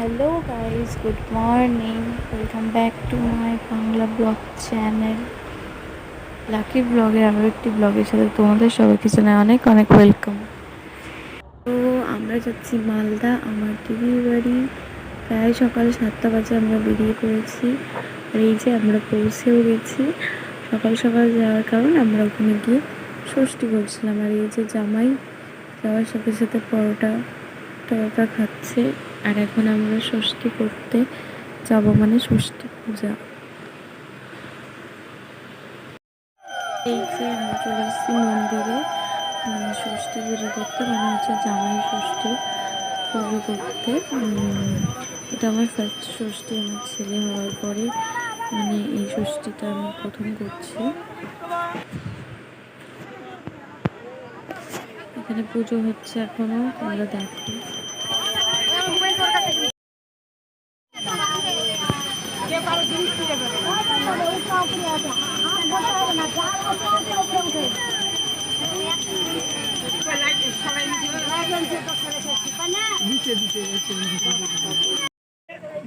Hello guys good morning. Welcome back to my Bangla vlog channel. Lucky ব্লগের আরও একটি ব্লগের সাথে তোমাদের সবাইকে জানাই অনেক অনেক ওয়েলকাম। তো আমরা যাচ্ছি মালদা, আমার দিদির বাড়ি। প্রায় সকাল সাতটা বাজে আমরা বেরিয়ে পড়েছি। আর এই যে আমরা পৌঁছেও গেছি। সকাল সকাল যাওয়ার কারণ আমরা ওখানে গিয়ে ষষ্ঠী করছিলাম। আর এই যে জামাই যাওয়ার সাথে সাথে পরোটা টরোটা খাচ্ছে। আর এখন আমরা ষষ্ঠী করতে যাব মানে ষষ্ঠী পূজা। এই যে আমরা চলে এসেছি মন্দিরে মানে ষষ্ঠী পুজো করতে মানে হচ্ছে জামাই ষষ্ঠী পুজো করতে। এটা আমার ফার্স্ট ষষ্ঠী, আমার ছেলে হওয়ার পরে মানে এই ষষ্ঠীটা আমি প্রথম করছি। এখানে পুজো হচ্ছে এখনও, তোমরা দেখো।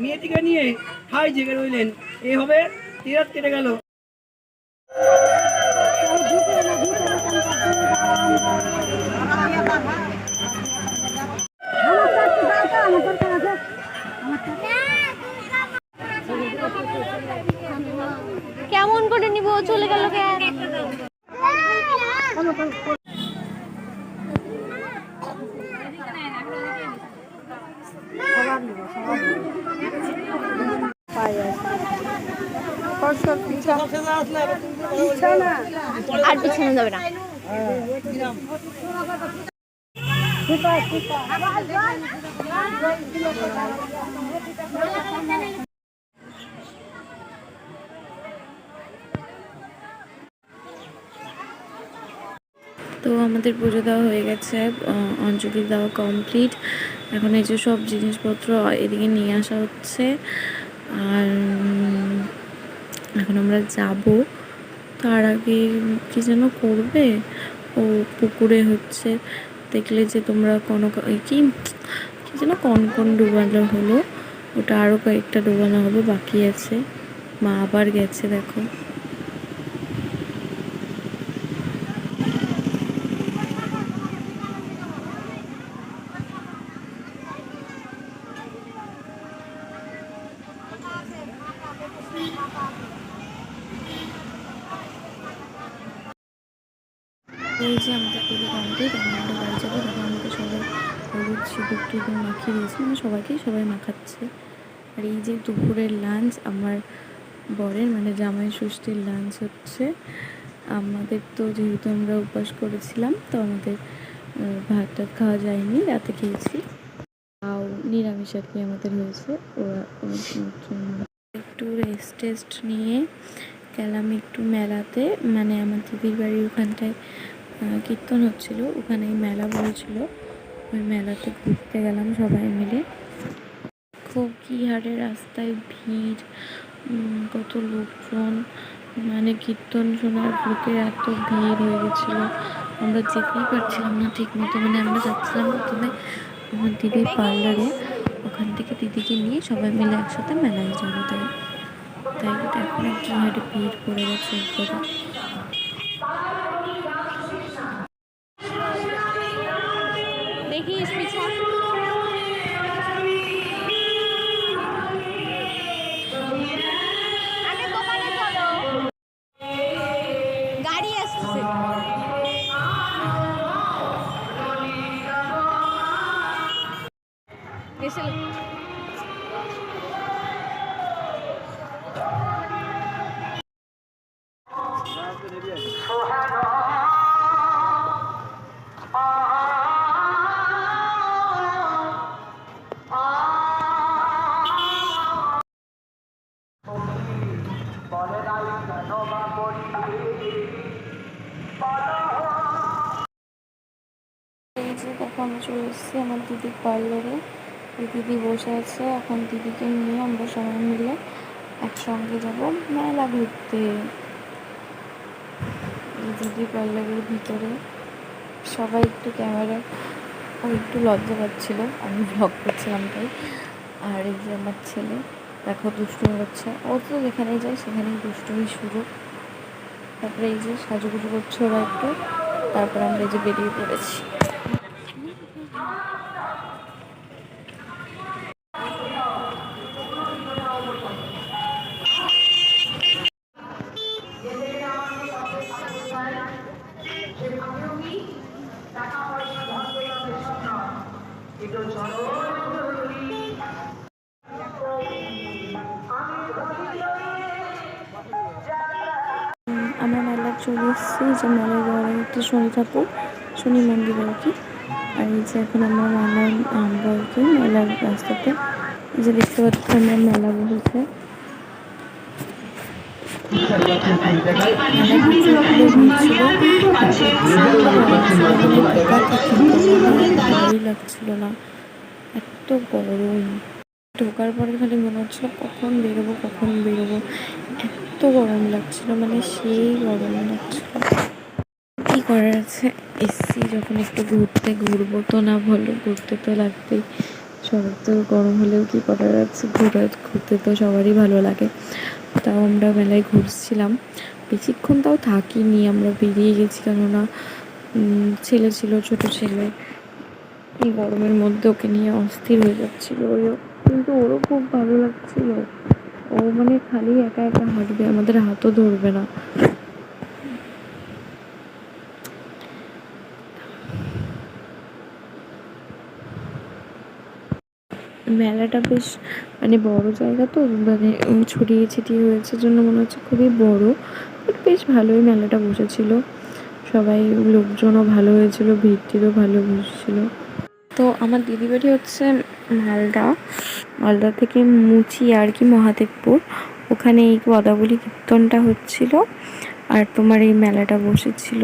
মেয়েটিকে নিয়ে হাই জেগে রইলেন। এ হবে তিরাত কেটে গেল কেমন করে নিব চলে গেল কেন আর পিছনে যাবে না। তো আমাদের পুজো দেওয়া হয়ে গেছে অঞ্জলি দেওয়া কমপ্লিট এখন এই যে সব জিনিসপত্র এদিকে নিয়ে আসা হচ্ছে। আর এখন আমরা যাব। তার আগে কি যেন করবে? ও পুকুরে হচ্ছে। দেখলে যে তোমরা কোনো কি কি যেন কন কন ডুবানো হলো। ওটা আরও কয়েকটা ডুবানো হবে, বাকি আছে। মা আবার গেছে, দেখো। এই যে আমাদের কমপ্লিট বাড়ি যাব। আমাদের সবাই হলুদ সিঁদুর মাখিয়ে দিয়েছে। মানে সবাইকেই সবাই মাখাচ্ছে। আর এই যে দুপুরের লাঞ্চ আমার বরের মানে জামাই ষষ্ঠীর লাঞ্চ হচ্ছে। আমাদের তো যেহেতু আমরা উপবাস করেছিলাম তো আমাদের আহ, ভাত টাত খাওয়া যায়নি রাতে খেয়েছি। তাও নিরামিষ আর কি আমাদের হয়েছে। ওরা রেস্ট টেস্ট নিয়ে গেলাম একটু মেলাতে। মানে আমার দিদির বাড়ির ওখানটায় কীর্তন হচ্ছিল। ওখানে মেলা বলেছিল। ওই মেলাতে ঘুরতে গেলাম সবাই মিলে। খুব কি হারে রাস্তায় ভিড় কত লোকজন। মানে কীর্তন শোনার লোকের এত ভিড় হয়ে গেছিল। আমরা যেতেই পারছিলাম না ঠিক মতো মানে আমরা যাচ্ছিলাম প্রথমে আমার দিদির পার্লারে। ওখান থেকে দিদিকে নিয়ে সবাই মিলে একসাথে মেলায় যাব তাই তাই দেখো না কি হারে ভিড় পড়ে গেছে উপরে এই যে দেখো, আমি চলে এসেছি আমার দিদির পার্লারে। দিদি বসে আছে, এখন দিদিকে নিয়ে আমরা সবাই মিলে একসঙ্গে যাব মেলা ঘুরতে। দিদি পার্লারের ভিতরে। সবাই একটু ক্যামেরা, ও একটু লজ্জা পাচ্ছিল, আমি ব্লগ করছিলাম তাই। আর এই যে আমার ছেলে, দেখো দুষ্টুমি করছে ও তো যেখানেই যায়, সেখানেই দুষ্টুমি শুরু। তারপরে এই যে সাজুগুজু করছে ওরা একটু তারপরে আমরা এই যে বেরিয়ে পড়েছি। আমরা মেলার চলে এসেছি যে মেলার বড় একটা শনি ঠাকুর, শনি মন্দির আর কি। আর এই যে এখন আমরা মেলার বলতে মেলার রাস্তাতে। যে দেখতে পাচ্ছি আমরা মেলা বসেছে। এত গরম। ঢোকার পরে খালি মনে হচ্ছিল কখন বেরোবো কখন বেরোবো। এত গরম লাগছিল মানে সেই গরম লাগছিল। কি করার আছে? এসছি যখন একটু ঘুরতে, ঘুরবো তো না ভালো ঘুরতে তো লাগবেই। সবার তো গরম হলেও কি করার আছে? ঘুরে, ঘুরতে তো সবারই ভালো লাগে। তাও আমরা মেলায় ঘুরছিলাম। বেশিক্ষণ তাও থাকিনি, আমরা বেরিয়ে গেছি কেননা ছেলে ছিল, ছোট ছেলে। এই গরমের মধ্যে ওকে নিয়ে অস্থির হয়ে যাচ্ছিল ওইও। কিন্তু ওরও খুব ভালো লাগছিল। ও মানে খালি একা একা হাঁটবে, আমাদের হাতও ধরবে না। মেলাটা বেশ মানে বড় জায়গা তো মানে ছড়িয়ে ছিটিয়ে হয়েছে জন্য মনে হচ্ছে খুবই বড়। বাট বেশ ভালোই মেলাটা বসেছিল। সবাই লোকজনও ভালো হয়েছিল ভিড়টিরও ভালো বসেছিল। তো আমার দিদি বাড়ি হচ্ছে মালদা। মালদা থেকে মুচি আর কি মহাদেবপুর। ওখানে এই পদাবলী কীর্তনটা হচ্ছিল আর তোমার এই মেলাটা বসেছিল।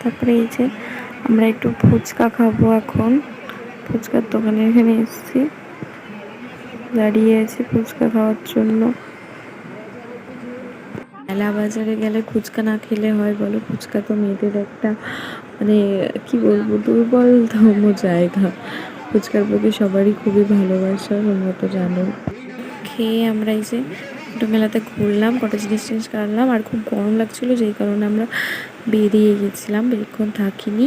তারপরে এই যে আমরা একটু ফুচকা খাব এখন। ফুচকার দোকানে এখানে এসেছি। দাঁড়িয়ে আছি ফুচকা খাওয়ার জন্য। মেলা বাজারে গেলে ফুচকা না খেলে হয় বলো? ফুচকা তো মেয়েদের একটা মানে কি বলব? দুর্বল দুর্বলতম জায়গা। ফুচকার প্রতি সবারই খুবই ভালোবাসা, তোমরা তো জানো। খেয়ে আমরা এই যে একটু মেলাতে ঘুরলাম কটা জিনিস টিনিস কাটলাম, আর খুব গরম লাগছিল, যেই কারণে আমরা বেরিয়ে গেছিলাম, বেশিক্ষণ থাকিনি।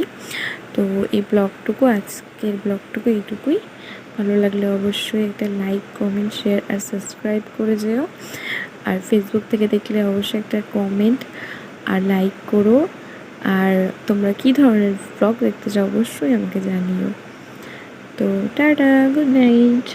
তো এই ব্লগটুকু, আজকের ব্লগটুকু এইটুকুই। ভালো লাগলে অবশ্যই একটা লাইক, কমেন্ট, শেয়ার আর সাবস্ক্রাইব করে যেও। আর ফেসবুক থেকে দেখলে অবশ্যই একটা কমেন্ট আর লাইক করো। আর তোমরা কী ধরনের ব্লগ দেখতে চাও অবশ্যই আমাকে জানিও। তো টাটা গুড নাইট